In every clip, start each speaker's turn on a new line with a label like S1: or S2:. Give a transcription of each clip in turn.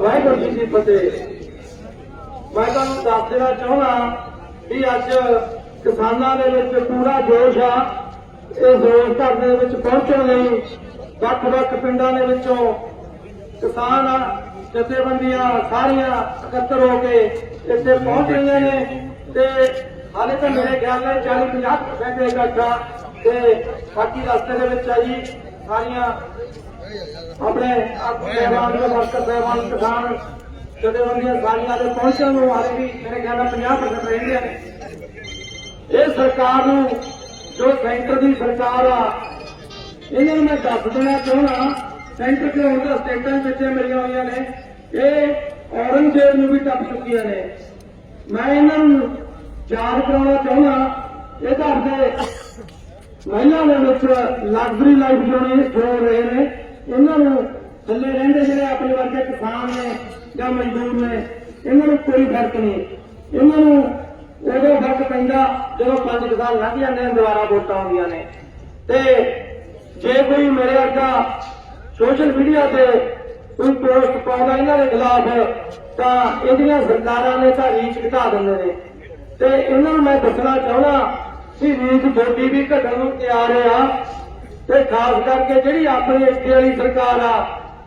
S1: ਵਾਹਿਗੁਰੂ ਜੀ ਕੀ ਫਤਿਹ। ਮੈਂ ਤੁਹਾਨੂੰ ਦੱਸ ਦੇਣਾ ਚਾਹੁੰਦਾ ਵੀ ਅੱਜ ਕਿਸਾਨਾਂ ਦੇ ਵਿੱਚ ਪੂਰਾ ਜੋਸ਼ ਆ। ਇਹ ਜੋਸ਼ ਧਰਨੇ ਵਿੱਚ ਪਹੁੰਚਣ ਲਈ ਵੱਖ-ਵੱਖ ਪਿੰਡਾਂ ਦੇ ਵਿੱਚੋਂ ਕਿਸਾਨ ਜਥੇਬੰਦੀਆਂ ਸਾਰੀਆਂ ਇਕੱਤਰ ਹੋ ਕੇ ਇੱਥੇ ਪਹੁੰਚ ਰਹੀਆਂ ਨੇ ਤੇ ਹਾਲੇ ਤਾਂ ਮੇਰੇ ਖਿਆਲ ਨਾਲ 40 50 ਇਕੱਠਾ ਤੇ ਬਾਕੀ ਰਸਤੇ ਦੇ ਵਿੱਚ ਆ ਜੀ। ਸਾਰੀਆਂ ਆਪਣੇ ਸਹਿਬਾਨ ਦੇ ਵਰਕਰ ਸਹਿਬਾਨ ਕਿਸਾਨ ਜਥੇਬੰਦੀਆਂ ਸਾਰੀਆਂ ਦੇ ਪਹੁੰਚਣ ਨੂੰ ਹਾਲੇ ਵੀ ਮੇਰੇ ਖਿਆਲ ਨਾਲ 50% ਰਹਿੰਦੇ ਨੇ। ਇਹ ਸਰਕਾਰ ਨੂੰ, ਜੋ ਸੈਂਟਰ ਦੀ ਸਰਕਾਰ ਆ, ਇਹਨਾਂ ਨੂੰ ਮੈਂ ਦੱਸ ਦੇਣਾ ਚਾਹੁੰਦਾ ਸੈਂਟਰ ਦੇ ਹੁਣ ਤਾਂ ਸਟੇਟਾਂ ਵਿੱਚ ਮਿਲੀਆਂ ਹੋਈਆਂ ਨੇ। ਇਹ ਔਰੰਗਜ਼ੇਬ ਨੂੰ ਵੀ ਟੱਪ ਚੁੱਕੀਆਂ ਨੇ। ਮੈਂ ਇਹਨਾਂ ਨੂੰ ਯਾਦ ਕਰਾਉਣਾ ਚਾਹੁੰਦਾ ਇਹ ਤਾਂ ਆਪਣੇ ਮਹਿਲਾ ਦੇ ਵਿੱਚ ਲਗਜ਼ਰੀ ਲਾਈਫ ਜਿਉਣੀ ਜੋ ਰਹੇ ਨੇ, ਇਹਨਾਂ ਨੂੰ ਥੱਲੇ ਰਹਿੰਦੇ ਜਿਹੜੇ ਆਪਣੇ ਵਰਗੇ ਕਿਸਾਨ ਨੇ ਜਾਂ ਮਜ਼ਦੂਰ ਨੇ, ਇਹਨਾਂ ਨੂੰ ਕੋਈ ਫ਼ਰਕ ਨਹੀਂ। ਇਹਨਾਂ ਨੂੰ ਉਦੋਂ ਫ਼ਰਕ ਪੈਂਦਾ ਜਦੋਂ ਪੰਜ ਸਾਲ ਲੰਘ ਜਾਂਦੇ ਨੇ ਦੁਬਾਰਾ ਵੋਟਾਂ ਆਉਂਦੀਆਂ ਨੇ। ਤੇ ਜੇ ਕੋਈ ਮੇਰੇ ਵਰਗਾ ਸੋਸ਼ਲ ਮੀਡੀਆ ਤੇ ਕੋਈ ਪੋਸਟ ਪਾਉਂਦਾ ਇਹਨਾਂ ਦੇ ਖਿਲਾਫ, ਤਾਂ ਇਹਦੀਆਂ ਸਰਕਾਰਾਂ ਨੇ ਤਾਂ ਰੀਚ ਘਟਾ ਦਿੰਦੇ ਨੇ। ਤੇ ਇਹਨਾਂ ਨੂੰ ਮੈਂ ਦੱਸਣਾ ਚਾਹੁੰਦਾ ਕਿ ਰੀਚ ਵੀ ਘਟਣ ਨੂੰ ਤਿਆਰ ਆ। ਤੇ ਖਾਸ ਕਰਕੇ ਜਿਹੜੀ ਆਪਣੀ ਇੱਥੇ ਵਾਲੀ ਸਰਕਾਰ ਆ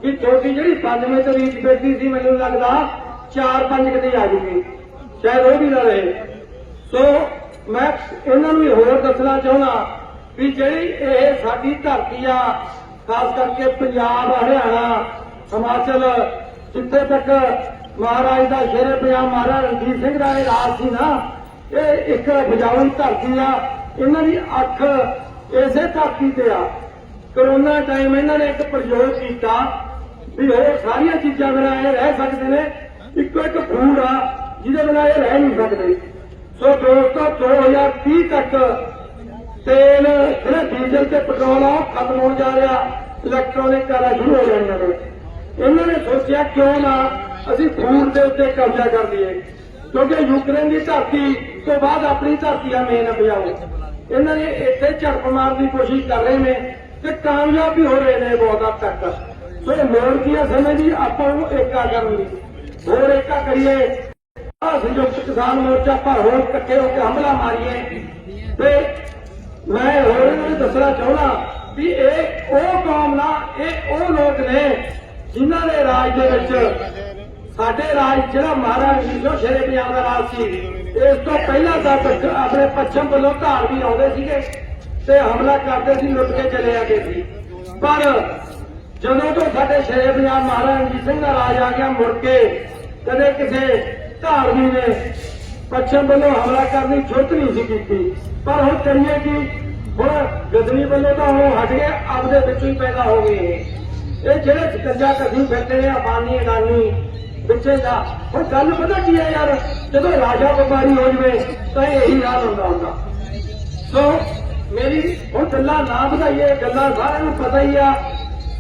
S1: ਕਿ ਤੁਹਾਡੀ ਜਿਹੜੀ ਪੰਜਵੇਂ ਤੇ ਰੀਚ ਬੈਠੀ ਸੀ, ਮੈਨੂੰ ਲੱਗਦਾ ਚਾਰ ਪੰਜ ਕਿਤੇ ਆ ਜੂਗੀ। ਸ਼ਾਇਦ ਉਹ ਵੀ ਨਾ ਰਹੇ ਸੋ ਮੈਂ ਇਹਨਾਂ ਨੂੰ ਹੋਰ ਦੱਸਣਾ ਚਾਹੁੰਦਾ ਵੀ ਜਿਹੜੀ ਇਹ ਸਾਡੀ ਧਰਤੀ ਆ, ਖਾਸ ਕਰਕੇ ਪੰਜਾਬ, ਹਰਿਆਣਾ, ਹਿਮਾਚਲ, ਜਿੱਥੇ ਤੱਕ ਮਹਾਰਾਜ ਦਾ ਸ਼ੇਰੇ ਪੰਜਾਬ ਮਹਾਰਾਜ ਰਣਜੀਤ ਸਿੰਘ ਦਾ ਇਹ ਰਾਜ ਸੀ ਨਾ ਇਹ ਇੱਕ ਬਜਾਉਣ ਧਰਤੀ ਆ। ਇਹਨਾਂ ਦੀ ਅੱਖ ਇਸੇ ਧਰਤੀ ਤੇ ਆ। ਕਰੋਨਾ ਟਾਈਮ ਇਹਨਾਂ ਨੇ ਇੱਕ ਪ੍ਰਯੋਗ ਕੀਤਾ ਵੀ ਹੋਰ ਸਾਰੀਆਂ ਚੀਜ਼ਾਂ ਬਿਨਾਂ ਇਹ ਰਹਿ ਸਕਦੇ ਨੇ। ਇੱਕੋ ਇੱਕ ਫੂਡ ਆ, ਜਿਹਦੇ ਬਿਨਾਂ ਇਹ ਰਹਿ ਨਹੀਂ ਸਕਦੇ। ਸੋ ਦੋਸਤੋ 2030 ਤੱਕ ਤੇਲ, ਜਿਹੜਾ ਡੀਜ਼ਲ ਤੇ ਪੈਟਰੋਲ ਆ, ਉਹ ਖਤਮ ਹੋਣ ਜਾ ਰਿਹਾ। ਇਲੈਕਟ੍ਰੋਨਿਕ ਕਾਰਾਂ ਸ਼ੁਰੂ ਹੋ ਜਾਣੀਆਂ ਨੇ। ਇਹਨਾਂ ਨੇ ਸੋਚਿਆ ਕਿਉਂ ਨਾ ਅਸੀਂ ਫੂਡ ਦੇ ਉੱਤੇ ਕਬਜ਼ਾ ਕਰ ਲਈਏ। ਕਿਉਂਕਿ ਯੂਕਰੇਨ ਦੀ ਧਰਤੀ ਤੋਂ ਬਾਅਦ ਆਪਣੀ ਧਰਤੀ ਆ ਮੇਨ ਬਜਾਓ ਇਹਨਾਂ ਨੇ ਇੱਥੇ ਝੜਪ ਮਾਰਨ ਦੀ ਕੋਸ਼ਿਸ਼ ਕਰ ਰਹੇ ਨੇ ਤੇ ਕਾਮਯਾਬ ਵੀ ਹੋ ਰਹੇ ਨੇ ਬਹੁਤ ਹੱਦ ਤੱਕ। ਸੋ ਇਹ ਲੋੜ ਕੀ ਹੈ ਸਮੇਂ ਦੀ? ਆਪਾਂ ਨੂੰ ਏਕਾ ਕਰਨ ਦੀ। ਹੋਰ ਏਕਾ ਕਰੀਏ। ਆਹ ਸੰਯੁਕਤ ਕਿਸਾਨ ਮੋਰਚਾ ਪਰ ਹੋਰ ਇਕੱਠੇ ਹੋ ਕੇ ਹਮਲਾ ਮਾਰੀਏ। ਤੇ ਮੈਂ ਹੋਰ ਇਹਨਾਂ ਨੂੰ ਦੱਸਣਾ ਚਾਹੁੰਦਾ ਵੀ ਇਹ ਉਹ ਕੌਮ ਨਾ, ਇਹ ਉਹ ਲੋਕ ਨੇ ਜਿਨ੍ਹਾਂ ਦੇ ਰਾਜ ਦੇ ਵਿੱਚ ਸਾਡੇ ਰਾਜ ਜਿਹੜਾ ਮਹਾਰਾਜ ਜੀ ਜੋ ਸ਼ੇਰੇ ਪੰਜਾਬ ਦਾ ਰਾਜ ਸੀ। ਇਸ ਤੋਂ ਪਹਿਲਾਂ ਤੱਕ ਆਪਣੇ ਪੱਛਮ ਵੱਲੋਂ ਧਾਰ ਵੀ ਆਉਂਦੇ ਸੀਗੇ ਤੇ ਹਮਲਾ ਕਰਦੇ ਸੀ, ਲੁੱਟ ਕੇ ਚਲੇ ਜਾਂਦੇ ਸੀ। ਪਰ ਜਦੋਂ ਤੋਂ ਸਾਡੇ ਸ਼ੇਰੇ ਪੰਜਾਬ ਮਹਾਰਾਜ ਰਣਜੀਤ ਸਿੰਘ ਦਾ ਰਾਜ ਆ ਗਿਆ, ਮੁੜ ਕੇ ਕਦੇ ਕਿਸੇ ਧਾਰਮੀ ਨੇ ਪੱਛਮ ਵੱਲੋਂ ਹਮਲਾ ਕਰਨ ਦੀ ਜੁਰਤ ਨਹੀਂ ਸੀ ਕੀਤੀ। ਪਰ ਹੁਣ ਕਰੀਏ ਕਿ? ਹੁਣ ਗਦਨੀ ਵੱਲੋਂ ਤਾਂ ਉਹ ਹਟ ਗਏ, ਆਪਦੇ ਵਿੱਚੋਂ ਹੀ ਪੈਦਾ ਹੋ ਗਏ ਇਹ। ਇਹ ਜਿਹੜੇ ਸਕੰਜਾ ਕਦੀ ਫਿਰਦੇ ਨੇ ਅਬਾਨੀ ਅਗਾਨੀ ਵਿੱਚੇ ਦਾ ਹੁਣ ਗੱਲ ਪਤਾ ਕੀ ਹੈ ਯਾਰ, ਜਦੋਂ ਰਾਜਾ ਬਿਮਾਰੀ ਹੋ ਜਵੇ, ਤਾਂ ਇਹੀ ਹਾਲ ਹੁੰਦਾ ਹੁੰਦਾ। ਸੋ, ਮੇਰੀ ਹੁਣ ਗੱਲਾਂ ਨਾ ਵਧਾਈਏ, ਗੱਲਾਂ ਸਾਰਿਆਂ ਨੂੰ ਪਤਾ ਹੀ ਆ।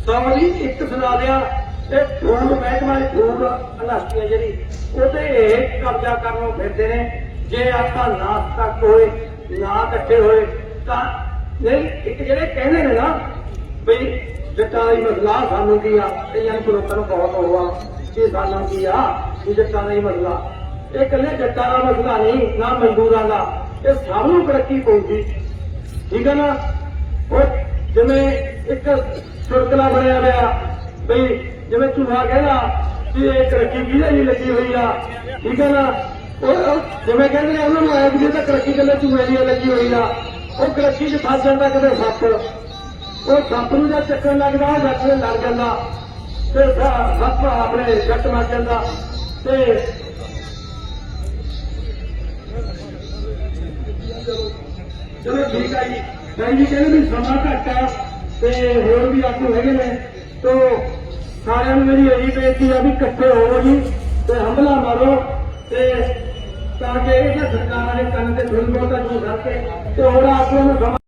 S1: ਸੌ ਇੱਕ ਸੁਣਾ ਲਿਆ। ਇਹ ਫੂਡ ਮਹਿਕਮਾ ਦੀ ਫੂਡ ਇੰਡਸਟਰੀ ਜਿਹੜੀ। ਉਹਦੇ ਇਹ ਕਬਜ਼ਾ ਕਰਨ ਨੂੰ ਫਿਰਦੇ ਨੇ। ਜੇ ਆਪਾਂ ਨਾ ਤੱਕ ਹੋਏ, ਨਾ ਇਕੱਠੇ ਹੋਏ, ਤਾਂ ਨਹੀਂ, ਇੱਕ ਜਿਹੜੇ ਕਹਿੰਦੇ ਨੇ ਨਾ ਬਈ ਜੱਟਾਂ ਦੀ ਮਸਲਾ ਸਾਨੂੰ ਕੀ ਆ, ਕਈਆਂ ਨੂੰ ਲੋਕਾਂ ਨੂੰ ਬਹੁਤ ਹੋਵਾ ਕਿ ਦੀ ਕੀ ਆ ਇਹ ਜੱਟਾਂ ਦਾ ਹੀ ਮਸਲਾ ਇਹ ਇਕੱਲੇ ਜੱਟਾਂ ਦਾ ਮਸਲਾ ਨਹੀਂ, ਨਾ ਮਜ਼ਦੂਰਾਂ ਦਾ। ਇਹ ਸਭ ਨੂੰ ਤਰੱਕੀ ਪਊਗੀ। ਠੀਕ ਹੈ ਨਾ? ਉਹ ਜਿਵੇਂ ਇੱਕ ਸੁਰਕਲਾ ਬਣਿਆ ਹੋਇਆ, ਬਈ ਜਿਵੇਂ ਝੂਠਾ ਕਹਿੰਦਾ ਕਿ ਇਹ ਤਰੱਕੀ ਕਿਹਦੇ ਲਈ ਲੱਗੀ ਹੋਈ ਆ? ਠੀਕ ਹੈ ਨਾ? ਉਹ ਜਿਵੇਂ ਕਹਿੰਦੇ ਨੇ, ਉਹਨਾਂ ਨੂੰ ਆਇਆ ਵੀ ਤਾਂ ਤਰੱਕੀ ਕੱਲੇ ਝੂਠੇ ਦੀ ਲੱਗੀ ਹੋਈ ਆ। ਉਹ ਤਰੱਕੀ 'ਚ ਫਸ ਜਾਂਦਾ ਕਦੇ ਸੱਪ। ਉਹ ਸੱਪ ਨੂੰ ਜਦ ਚੱਕਣ ਲੱਗਦਾ ਜੱਟ ਲੜ ਜਾਂਦਾ। ਤੇ ਸ- ਆਪਣੇ ਜੱਟ ਮਾਰ ਜਾਂਦਾ ਤੇ ਚਲੋ ਠੀਕ ਆ ਜੀ। ਭੈਣ ਜੀ ਕਹਿੰਦੇ ਵੀ ਸਮਾਂ ਘੱਟ ਆ ਤੇ ਹੋਰ ਵੀ ਆਗੂ ਹੈਗੇ ਨੇ। ਤੋ ਸਾਰਿਆਂ ਨੂੰ ਮੇਰੀ ਇਹੀ ਬੇਨਤੀ ਆ ਵੀ ਇਕੱਠੇ ਹੋਵੋ ਜੀ ਤੇ ਹਮਲਾ ਮਾਰੋ ਤੇ ਤਾਂ ਕਿ ਇਹ ਸਰਕਾਰਾਂ ਦੇ ਕੰਨ ਤੇ ਥੋੜੀ ਬਹੁਤਾ ਜੂ ਕਰਕੇ ਤੇ ਹੋਰ ਆਗੂ ਨੂੰ ਸਮਾਂ